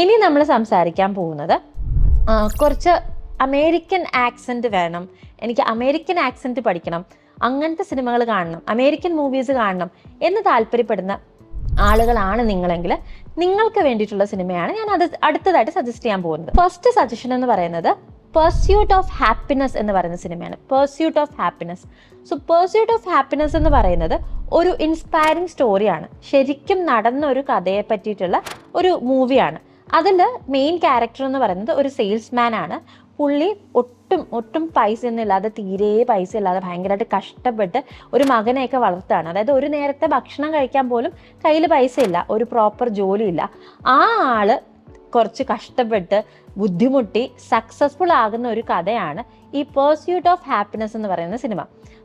ഇനി നമ്മൾ സംസാരിക്കാൻ പോകുന്നത് കുറച്ച് അമേരിക്കൻ ആക്സെന്റ് വേണം. എനിക്ക് അമേരിക്കൻ ആക്സെന്റ് പഠിക്കണം. അങ്ങനത്തെ സിനിമകൾ കാണണം. അമേരിക്കൻ മൂവീസ് കാണണം എന്ന് താല്പര്യപ്പെടുന്ന ആളുകളാണ് നിങ്ങളെങ്കിൽ നിങ്ങൾക്ക് വേണ്ടിയിട്ടുള്ള സിനിമയാണ് ഞാൻ അത് അടുത്തതായിട്ട് സജസ്റ്റ് ചെയ്യാൻ പോകുന്നത്. ഫസ്റ്റ് സജഷൻ എന്ന് പറയുന്നത് പെർസ്യൂട്ട് ഓഫ് ഹാപ്പിനെസ് എന്ന് പറയുന്ന സിനിമയാണ്. Pursuit of happiness so pursuit of happiness എന്ന് പറയുന്നത് ഒരു ഇൻസ്പയറിംഗ് സ്റ്റോറിയാണ് ശരിക്കും നടന്ന ഒരു കഥയെ പറ്റിയിട്ടുള്ള ഒരു മൂവിയാണ് അതിൽ മെയിൻ ക്യാരക്ടർ എന്ന് പറയുന്നത് ഒരു സെയിൽസ്മാൻ ആണ്. പുള്ളി ഒട്ടും ഒട്ടും പൈസ ഒന്നും ഇല്ലാതെ തീരെ പൈസ ഇല്ലാതെ ഭയങ്കരമായിട്ട് കഷ്ടപ്പെട്ട് ഒരു മകനെയൊക്കെ വളർത്താണ് അതായത് ഒരു നേരത്തെ ഭക്ഷണം കഴിക്കാൻ പോലും കയ്യിൽ പൈസ ഇല്ല ഒരു പ്രോപ്പർ ജോലി ഇല്ല ആ ആൾ കുറച്ച് കഷ്ടപ്പെട്ട് ബുദ്ധിമുട്ടി സക്സസ്ഫുൾ ആകുന്ന ഒരു കഥയാണ് ഈ പേഴ്സ്യൂട്ട് ഓഫ് ഹാപ്പിനെസ് എന്ന് പറയുന്ന സിനിമ.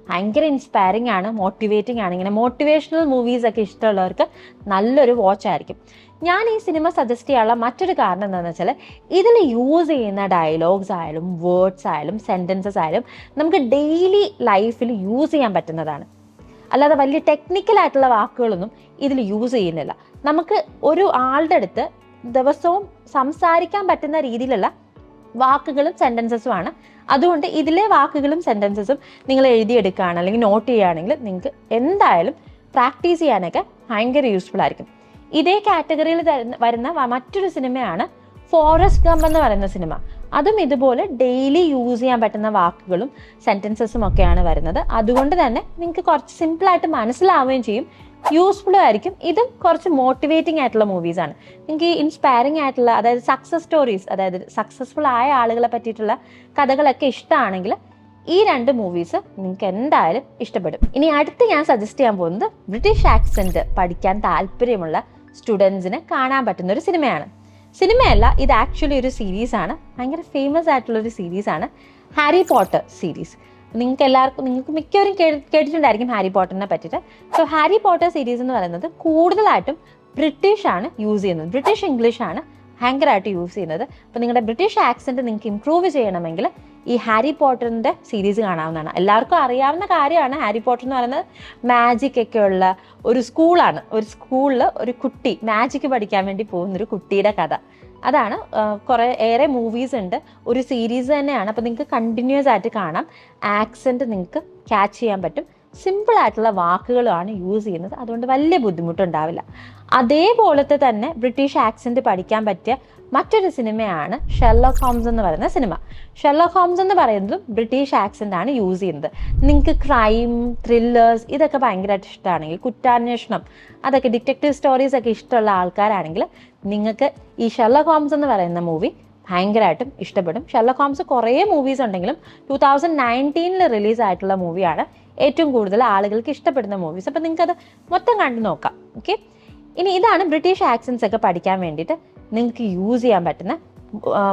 ഭയങ്കര ഇൻസ്പയറിംഗ് ആണ് മോട്ടിവേറ്റിംഗ് ആണ്. ഇങ്ങനെ മോട്ടിവേഷണൽ മൂവീസ് ഒക്കെ ഇഷ്ടമുള്ളവർക്ക് നല്ലൊരു വാച്ച് ആയിരിക്കും. ഞാൻ ഈ സിനിമ സജസ്റ്റ് ചെയ്യാനുള്ള മറ്റൊരു കാരണം എന്താണെന്ന് വെച്ചാൽ ഇതിൽ യൂസ് ചെയ്യുന്ന ഡയലോഗ്സ് ആയാലും വേർഡ്സ് ആയാലും സെന്റൻസസ് ആയാലും നമുക്ക് ഡെയിലി ലൈഫിൽ യൂസ് ചെയ്യാൻ പറ്റുന്നതാണ്. അല്ലാതെ വലിയ ടെക്നിക്കലായിട്ടുള്ള വാക്കുകളൊന്നും ഇതിൽ യൂസ് ചെയ്യുന്നില്ല. നമുക്ക് ഒരു ആളുടെ അടുത്ത് ദിവസവും സംസാരിക്കാൻ പറ്റുന്ന രീതിയിലുള്ള വാക്കുകളും സെന്റൻസസും ആണ്. അതുകൊണ്ട് ഇതിലെ വാക്കുകളും സെന്റൻസസും നിങ്ങൾ എഴുതിയെടുക്കുകയാണ് അല്ലെങ്കിൽ നോട്ട് ചെയ്യുകയാണെങ്കിൽ നിങ്ങൾക്ക് എന്തായാലും പ്രാക്ടീസ് ചെയ്യാനൊക്കെ ഭയങ്കര യൂസ്ഫുൾ ആയിരിക്കും. ഇതേ കാറ്റഗറിയിൽ വരുന്ന മറ്റൊരു സിനിമയാണ് ഫോറസ്റ്റ് ഗംബ് എന്ന് പറയുന്ന സിനിമ. അതും ഇതുപോലെ ഡെയിലി യൂസ് ചെയ്യാൻ പറ്റുന്ന വാക്കുകളും സെന്റൻസസും ഒക്കെയാണ് വരുന്നത്. അതുകൊണ്ട് തന്നെ നിങ്ങൾക്ക് കുറച്ച് സിമ്പിളായിട്ട് മനസ്സിലാവുകയും ചെയ്യും. യൂസ്ഫുള്ളും ആയിരിക്കും. ഇതും കുറച്ച് മോട്ടിവേറ്റിംഗ് ആയിട്ടുള്ള മൂവീസാണ് നിങ്ങൾക്ക് ഈ ഇൻസ്പയറിംഗ് ആയിട്ടുള്ള അതായത് സക്സസ് സ്റ്റോറീസ് അതായത് സക്സസ്ഫുൾ ആയ ആളുകളെ പറ്റിയിട്ടുള്ള കഥകളൊക്കെ ഇഷ്ടമാണെങ്കിൽ ഈ രണ്ട് മൂവീസ് നിങ്ങൾക്ക് എന്തായാലും ഇഷ്ടപ്പെടും. ഇനി അടുത്ത് ഞാൻ സജസ്റ്റ് ചെയ്യാൻ പോകുന്നത് ബ്രിട്ടീഷ് ആക്സെന്റ് പഠിക്കാൻ താല്പര്യമുള്ള സ്റ്റുഡൻസിന് കാണാൻ പറ്റുന്ന ഒരു സിനിമയാണ് സിനിമയല്ല ഇത് ആക്ച്വലി ഒരു സീരീസ് ആണ്. ഭയങ്കര ഫേമസ് ആയിട്ടുള്ള ഒരു സീരീസ് ആണ്. ഹാരി പോട്ടർ സീരീസ് നിങ്ങൾക്ക് എല്ലാവർക്കും നിങ്ങൾക്ക് മിക്കവരും കേട്ടി- കേട്ടിട്ടുണ്ടായിരിക്കും ഹാരി പോട്ടറിനെ പറ്റിയിട്ട്. സോ ഹാരി പോട്ടർ സീരീസ് എന്ന് പറയുന്നത് കൂടുതലായിട്ടും ബ്രിട്ടീഷ് ആണ് യൂസ് ചെയ്യുന്നത്. ബ്രിട്ടീഷ് ഇംഗ്ലീഷ് ആണ് ഭയങ്കരമായിട്ട് യൂസ് ചെയ്യുന്നത്. അപ്പോൾ നിങ്ങളുടെ ബ്രിട്ടീഷ് ആക്സെന്റ് നിങ്ങൾക്ക് ഇംപ്രൂവ് ചെയ്യണമെങ്കിൽ ഈ ഹാരി പോട്ടറിന്റെ സീരീസ് കാണാവുന്നതാണ്. എല്ലാവർക്കും അറിയാവുന്ന കാര്യമാണ് ഹാരി പോട്ടർ എന്ന് പറയുന്നത്. മാജിക് ഒക്കെ ഉള്ള ഒരു സ്കൂളാണ് ഒരു സ്കൂളിൽ ഒരു കുട്ടി മാജിക് പഠിക്കാൻ വേണ്ടി പോകുന്ന ഒരു കുട്ടിയുടെ കഥ. അതാണ് കുറേ ഏറെ മൂവീസ് ഉണ്ട്. ഒരു സീരീസ് തന്നെയാണ്. അപ്പോൾ നിങ്ങൾക്ക് കണ്ടിന്യൂസ് ആയിട്ട് കാണാം. ആക്സെന്റ് നിങ്ങൾക്ക് ക്യാച്ച് ചെയ്യാൻ പറ്റും. സിമ്പിൾ ആയിട്ടുള്ള വാക്കുകളാണ് യൂസ് ചെയ്യുന്നത്. അതുകൊണ്ട് വലിയ ബുദ്ധിമുട്ടുണ്ടാവില്ല. അതേപോലത്തെ തന്നെ ബ്രിട്ടീഷ് ആക്സെന്റ് പഠിക്കാൻ പറ്റിയ മറ്റൊരു സിനിമയാണ് ഷെർലോക്ക് ഹോംസ് എന്ന് പറയുന്ന സിനിമ. ഷെർലോക്ക് ഹോംസ് എന്ന് പറയുന്നതും ബ്രിട്ടീഷ് ആക്സെന്റ് ആണ് യൂസ് ചെയ്യുന്നത്. നിങ്ങൾക്ക് ക്രൈം ത്രില്ലേഴ്സ് ഇതൊക്കെ ഭയങ്കരമായിട്ട് ഇഷ്ടമാണെങ്കിൽ കുറ്റാന്വേഷണം അതൊക്കെ ഡിറ്റക്റ്റീവ് സ്റ്റോറീസ് ഒക്കെ ഇഷ്ടമുള്ള ആൾക്കാരാണെങ്കിൽ നിങ്ങൾക്ക് ഈ ഷെർലോക്ക് ഹോംസ് എന്ന് പറയുന്ന മൂവി ഭയങ്കരമായിട്ടും ഇഷ്ടപ്പെടും. ഷെർലോക്ക് ഹോംസ് കുറേ മൂവീസ് ഉണ്ടെങ്കിലും ടൂ തൗസൻഡ് നയന്റീനിൽ റിലീസ് ആയിട്ടുള്ള മൂവിയാണ് ഏറ്റവും കൂടുതൽ ആളുകൾക്ക് ഇഷ്ടപ്പെടുന്ന മൂവീസ് അപ്പം നിങ്ങൾക്കത് മൊത്തം കണ്ടു നോക്കാം. ഓക്കെ ഇനി ഇതാണ് ബ്രിട്ടീഷ് ആക്സൻസ് ഒക്കെ പഠിക്കാൻ വേണ്ടിയിട്ട് നിങ്ങൾക്ക് യൂസ് ചെയ്യാൻ പറ്റുന്ന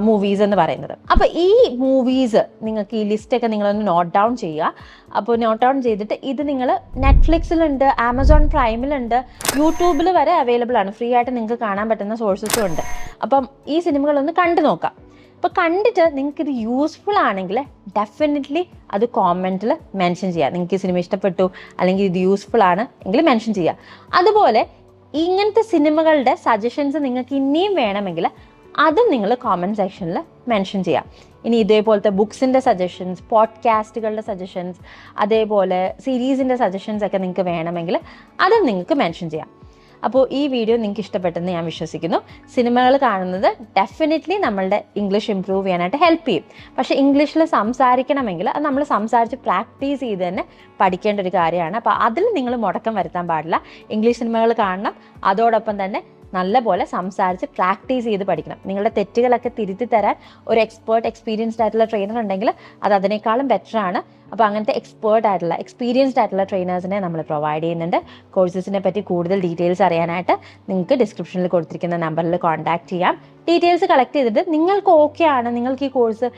മൂവീസ് എന്ന് പറയുന്നത്. അപ്പോൾ ഈ മൂവീസ് നിങ്ങൾക്ക് ഈ ലിസ്റ്റൊക്കെ നിങ്ങളൊന്ന് നോട്ട് ഡൗൺ ചെയ്യുക. അപ്പോൾ നോട്ട് ഡൗൺ ചെയ്തിട്ട് ഇത് നിങ്ങൾ നെറ്റ്ഫ്ലിക്സിലുണ്ട് ആമസോൺ പ്രൈമിലുണ്ട് യൂട്യൂബിൽ വരെ അവൈലബിൾ ആണ്. ഫ്രീ ആയിട്ട് നിങ്ങൾക്ക് കാണാൻ പറ്റുന്ന സോഴ്സസും ഉണ്ട്. അപ്പം ഈ സിനിമകളൊന്ന് കണ്ടു നോക്കാം. അപ്പോൾ കണ്ടിട്ട് നിങ്ങൾക്ക് ഇത് യൂസ്ഫുൾ ആണെങ്കിൽ ഡെഫിനറ്റ്ലി അത് കോമെന്റിൽ മെൻഷൻ ചെയ്യുക. നിങ്ങൾക്ക് ഈ സിനിമ ഇഷ്ടപ്പെട്ടു അല്ലെങ്കിൽ ഇത് യൂസ്ഫുൾ ആണ് എങ്കിൽ മെൻഷൻ ചെയ്യുക. അതുപോലെ ഇങ്ങനത്തെ സിനിമകളുടെ സജഷൻസ് നിങ്ങൾക്ക് ഇനിയും വേണമെങ്കിൽ അതും നിങ്ങൾ കോമന്റ് സെക്ഷനിൽ മെൻഷൻ ചെയ്യാം ഇനി ഇതേപോലത്തെ ബുക്സിന്റെ സജഷൻസ് പോഡ്കാസ്റ്റുകളുടെ സജഷൻസ് അതേപോലെ സീരീസിന്റെ സജഷൻസ് ഒക്കെ നിങ്ങൾക്ക് വേണമെങ്കിൽ അതും നിങ്ങൾക്ക് മെൻഷൻ ചെയ്യാം. അപ്പോൾ ഈ വീഡിയോ നിങ്ങൾക്ക് ഇഷ്ടപ്പെട്ടെന്ന് ഞാൻ വിശ്വസിക്കുന്നു. സിനിമകൾ കാണുന്നത് ഡെഫിനറ്റ്ലി നമ്മളുടെ ഇംഗ്ലീഷ് ഇമ്പ്രൂവ് ചെയ്യാനായിട്ട് ഹെൽപ്പ് ചെയ്യും. പക്ഷേ ഇംഗ്ലീഷിൽ സംസാരിക്കണമെങ്കിൽ അത് നമ്മൾ സംസാരിച്ച് പ്രാക്ടീസ് ചെയ്ത് തന്നെ പഠിക്കേണ്ട ഒരു കാര്യമാണ്. അപ്പോൾ അതിൽ നിങ്ങൾ മുടക്കം വരുത്താൻ പാടില്ല. ഇംഗ്ലീഷ് സിനിമകൾ കാണണം. അതോടൊപ്പം തന്നെ നല്ലപോലെ സംസാരിച്ച് പ്രാക്ടീസ് ചെയ്ത് പഠിക്കണം. നിങ്ങളുടെ തെറ്റുകളൊക്കെ തിരുത്തി തരാൻ ഒരു എക്സ്പേർട്ട് എക്സ്പീരിയൻസ്ഡ് ആയിട്ടുള്ള ട്രെയിനർ ഉണ്ടെങ്കിൽ അത് അതിനേക്കാളും ബെറ്റർ ആണ്. അപ്പോൾ അങ്ങനത്തെ എക്സ്പേർട്ട് ആയിട്ടുള്ള എക്സ്പീരിയൻസ്ഡ് ആയിട്ടുള്ള ട്രെയിനേഴ്സിനെ നമ്മൾ പ്രൊവൈഡ് ചെയ്യുന്നുണ്ട്. കോഴ്സസിനെ പറ്റി കൂടുതൽ ഡീറ്റെയിൽസ് അറിയാനായിട്ട് നിങ്ങൾക്ക് ഡിസ്ക്രിപ്ഷനിൽ കൊടുത്തിരിക്കുന്ന നമ്പറിൽ കോൺടാക്ട് ചെയ്യാം. ഡീറ്റെയിൽസ് കളക്ട് ചെയ്തിട്ട് നിങ്ങൾക്ക് ഓക്കെ ആണ് നിങ്ങൾക്ക് ഈ കോഴ്സ്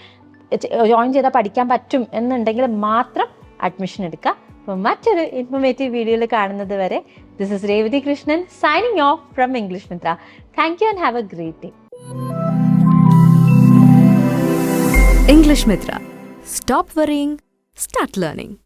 ജോയിൻ ചെയ്താൽ പഠിക്കാൻ പറ്റും എന്നുണ്ടെങ്കിൽ മാത്രം അഡ്മിഷൻ എടുക്കുക. അപ്പോൾ മറ്റൊരു ഇൻഫോർമേറ്റീവ് വീഡിയോയിൽ കാണുന്നത് വരെ This is Revati Krishnan signing off from English Mitra. Thank you and have a great day. English Mitra. Stop worrying, start learning.